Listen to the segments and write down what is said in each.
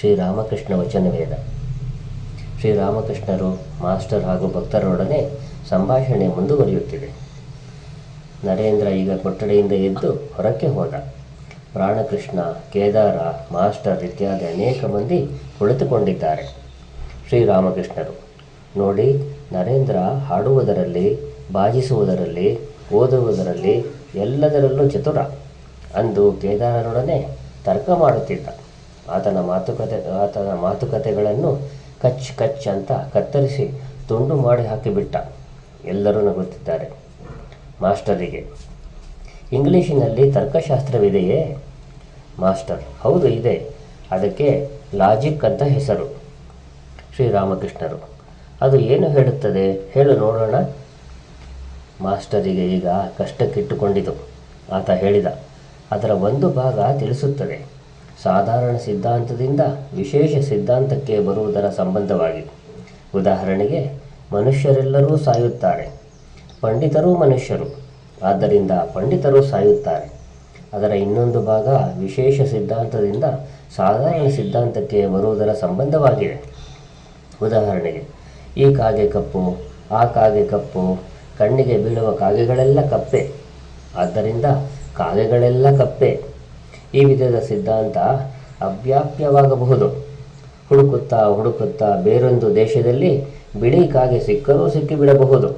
ಶ್ರೀರಾಮಕೃಷ್ಣ ವಚನವೇದ. ಶ್ರೀರಾಮಕೃಷ್ಣರು ಮಾಸ್ಟರ್ ಹಾಗೂ ಭಕ್ತರೊಡನೆ ಸಂಭಾಷಣೆ ಮುಂದುವರಿಯುತ್ತಿದೆ. ನರೇಂದ್ರ ಈಗ ಕೊಠಡಿಯಿಂದ ಎದ್ದು ಹೊರಕ್ಕೆ ಹೋದ. ಪ್ರಾಣಕೃಷ್ಣ, ಕೇದಾರ, ಮಾಸ್ಟರ್ ಇತ್ಯಾದಿ ಅನೇಕ ಮಂದಿ ಕುಳಿತುಕೊಂಡಿದ್ದಾರೆ. ಶ್ರೀರಾಮಕೃಷ್ಣರು, ನೋಡಿ, ನರೇಂದ್ರ ಹಾಡುವುದರಲ್ಲಿ, ಬಾಜಿಸುವುದರಲ್ಲಿ, ಓದುವುದರಲ್ಲಿ ಎಲ್ಲದರಲ್ಲೂ ಚತುರ ಅಂದು ಕೇದಾರರೊಡನೆ ತರ್ಕ ಮಾಡುತ್ತಿದ್ದ. ಆತನ ಮಾತುಕತೆ, ಆತನ ಮಾತುಕತೆಗಳನ್ನು ಕಚ್ ಕಚ್ ಅಂತ ಕತ್ತರಿಸಿ ತುಂಡು ಮಾಡಿ ಹಾಕಿಬಿಟ್ಟ. ಎಲ್ಲರೂ ನಗುತ್ತಿದ್ದಾರೆ. ಮಾಸ್ಟರಿಗೆ ಇಂಗ್ಲೀಷಿನಲ್ಲಿ ತರ್ಕಶಾಸ್ತ್ರವಿದೆಯೇ? ಮಾಸ್ಟರ್, ಹೌದು, ಇದೆ. ಅದಕ್ಕೆ ಲಾಜಿಕ್ ಅಂತ ಹೆಸರು. ಶ್ರೀರಾಮಕೃಷ್ಣರು, ಅದು ಏನು ಹೇಳುತ್ತದೆ? ಹೇಳು, ನೋಡೋಣ. ಮಾಸ್ಟರಿಗೆ ಈಗ ಕಷ್ಟಕ್ಕಿಟ್ಟುಕೊಂಡಿತು. ಆತ ಹೇಳಿದ, ಅದರ ಒಂದು ಭಾಗ ತಿಳಿಸುತ್ತದೆ. ಸಾಧಾರಣ ಸಿದ್ಧಾಂತದಿಂದ ವಿಶೇಷ ಸಿದ್ಧಾಂತಕ್ಕೆ ಬರುವುದರ ಸಂಬಂಧವಾಗಿದೆ. ಉದಾಹರಣೆಗೆ, ಮನುಷ್ಯರೆಲ್ಲರೂ ಸಾಯುತ್ತಾರೆ. ಪಂಡಿತರೂ ಮನುಷ್ಯರು. ಆದ್ದರಿಂದ ಪಂಡಿತರು ಸಾಯುತ್ತಾರೆ. ಅದರ ಇನ್ನೊಂದು ಭಾಗ ವಿಶೇಷ ಸಿದ್ಧಾಂತದಿಂದ ಸಾಧಾರಣ ಸಿದ್ಧಾಂತಕ್ಕೆ ಬರುವುದರ ಸಂಬಂಧವಾಗಿದೆ. ಉದಾಹರಣೆಗೆ, ಈ ಕಾಗೆ ಕಪ್ಪು, ಆ ಕಾಗೆ ಕಪ್ಪು, ಕಣ್ಣಿಗೆ ಬೀಳುವ ಕಾಗೆಗಳೆಲ್ಲ ಕಪ್ಪೆ. ಆದ್ದರಿಂದ ಕಾಗೆಗಳೆಲ್ಲ ಕಪ್ಪೆ. ಈ ವಿಧದ ಸಿದ್ಧಾಂತ ಅವ್ಯಾಪ್ಯವಾಗಬಹುದು. ಹುಡುಕುತ್ತಾ ಹುಡುಕುತ್ತಾ ಬೇರೊಂದು ದೇಶದಲ್ಲಿ ಬಿಳಿ ಕಾಗೆ ಸಿಕ್ಕರೂ ಸಿಕ್ಕಿಬಿಡಬಹುದು.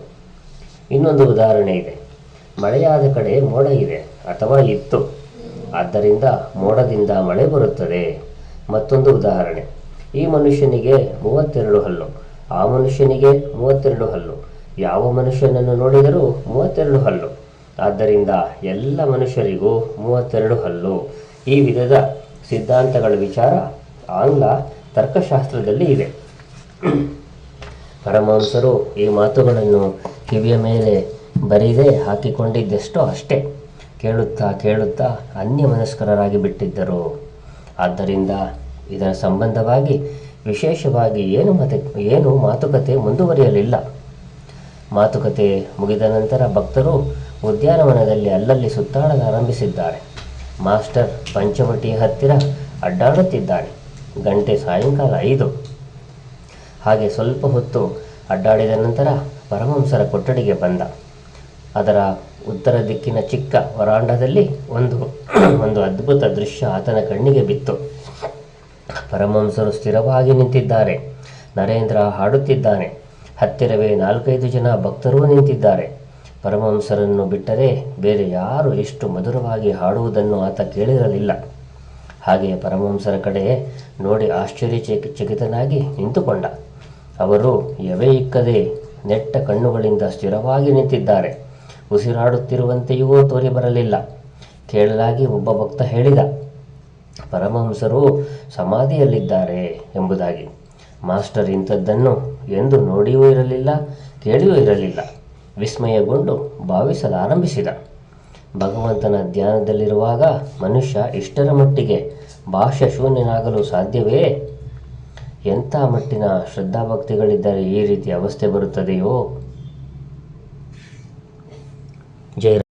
ಇನ್ನೊಂದು ಉದಾಹರಣೆ ಇದೆ. ಮಳೆಯಾದ ಕಡೆ ಮೋಡ ಇದೆ ಅಥವಾ ಇತ್ತು. ಆದ್ದರಿಂದ ಮೋಡದಿಂದ ಮಳೆ ಬರುತ್ತದೆ. ಮತ್ತೊಂದು ಉದಾಹರಣೆ. ಈ ಮನುಷ್ಯನಿಗೆ ಮೂವತ್ತೆರಡು ಹಲ್ಲು, ಆ ಮನುಷ್ಯನಿಗೆ ಮೂವತ್ತೆರಡು ಹಲ್ಲು. ಯಾವ ಮನುಷ್ಯನನ್ನು ನೋಡಿದರೂ ಮೂವತ್ತೆರಡು ಹಲ್ಲು. ಆದ್ದರಿಂದ ಎಲ್ಲ ಮನುಷ್ಯರಿಗೂ ಮೂವತ್ತೆರಡು ಹಲ್ಲು. ಈ ವಿಧದ ಸಿದ್ಧಾಂತಗಳ ವಿಚಾರ ಆಂಗ್ಲ ತರ್ಕಶಾಸ್ತ್ರದಲ್ಲಿ ಇದೆ. ಪರಮಹಂಸರು ಈ ಮಾತುಗಳನ್ನು ಕಿವಿಯ ಮೇಲೆ ಬರೀದೆ ಹಾಕಿಕೊಂಡಿದ್ದೆಷ್ಟೋ ಅಷ್ಟೇ. ಕೇಳುತ್ತಾ ಕೇಳುತ್ತಾ ಅನ್ಯಮನಸ್ಕರರಾಗಿ ಬಿಟ್ಟಿದ್ದರು. ಆದ್ದರಿಂದ ಇದರ ಸಂಬಂಧವಾಗಿ ವಿಶೇಷವಾಗಿ ಏನು ಮತ, ಏನು ಮಾತುಕತೆ ಮುಂದುವರಿಯಲಿಲ್ಲ. ಮಾತುಕತೆ ಮುಗಿದ ನಂತರ ಭಕ್ತರು ಉದ್ಯಾನವನದಲ್ಲಿ ಅಲ್ಲಲ್ಲಿ ಸುತ್ತಾಡಲಾರಂಭಿಸಿದ್ದಾರೆ ಮಾಸ್ಟರ್ ಪಂಚವಟಿ ಹತ್ತಿರ ಅಡ್ಡಾಡುತ್ತಿದ್ದಾನೆ. ಗಂಟೆ ಸಾಯಂಕಾಲ ಐದು. ಹಾಗೆ ಸ್ವಲ್ಪ ಹೊತ್ತು ಅಡ್ಡಾಡಿದ ನಂತರ ಪರಮಹಂಸರ ಕೊಠಡಿಗೆ ಬಂದ. ಅದರ ಉತ್ತರ ದಿಕ್ಕಿನ ಚಿಕ್ಕ ವರಾಂಡದಲ್ಲಿ ಒಂದು ಒಂದು ಅದ್ಭುತ ದೃಶ್ಯ ಆತನ ಕಣ್ಣಿಗೆ ಬಿತ್ತು. ಪರಮಹಂಸರು ಸ್ಥಿರವಾಗಿ ನಿಂತಿದ್ದಾರೆ. ನರೇಂದ್ರ ಹಾಡುತ್ತಿದ್ದಾನೆ. ಹತ್ತಿರವೇ ನಾಲ್ಕೈದು ಜನ ಭಕ್ತರೂ ನಿಂತಿದ್ದಾರೆ. ಪರಮಹಂಸರನ್ನು ಬಿಟ್ಟರೆ ಬೇರೆ ಯಾರು ಎಷ್ಟು ಮಧುರವಾಗಿ ಹಾಡುವುದನ್ನು ಆತ ಕೇಳಿರಲಿಲ್ಲ. ಹಾಗೆಯೇ ಪರಮಹಂಸರ ಕಡೆ ನೋಡಿ ಆಶ್ಚರ್ಯಚಕಿತನಾಗಿ ನಿಂತುಕೊಂಡ. ಅವರು ಎವೆ ಇಕ್ಕದೆ ನೆಟ್ಟ ಕಣ್ಣುಗಳಿಂದ ಸ್ಥಿರವಾಗಿ ನಿಂತಿದ್ದಾರೆ. ಉಸಿರಾಡುತ್ತಿರುವಂತೆಯೂ ತೋರಿ ಬರಲಿಲ್ಲ ಕೇಳಲಾಗಿ ಒಬ್ಬ ಭಕ್ತ ಹೇಳಿದ, ಪರಮಹಂಸರು ಸಮಾಧಿಯಲ್ಲಿದ್ದಾರೆ ಎಂಬುದಾಗಿ. ಮಾಸ್ಟರ್ ಇಂಥದ್ದನ್ನು ಎಂದು ನೋಡಿಯೂ ಇರಲಿಲ್ಲ, ಕೇಳಿಯೂ ಇರಲಿಲ್ಲ. ವಿಸ್ಮಯಗೊಂಡು ಭಾವಿಸಲಾರಂಭಿಸಿದ. ಭಗವಂತನ ಧ್ಯಾನದಲ್ಲಿರುವಾಗ ಮನುಷ್ಯ ಇಷ್ಟರ ಮಟ್ಟಿಗೆ ಭಾಷ್ಯ ಶೂನ್ಯನಾಗಲು ಸಾಧ್ಯವೇ? ಎಂಥ ಮಟ್ಟಿನ ಶ್ರದ್ಧಾಭಕ್ತಿಗಳಿದ್ದರೆ ಈ ರೀತಿ ಅವಸ್ಥೆ ಬರುತ್ತದೆಯೋ? ಜಯರಾಮ್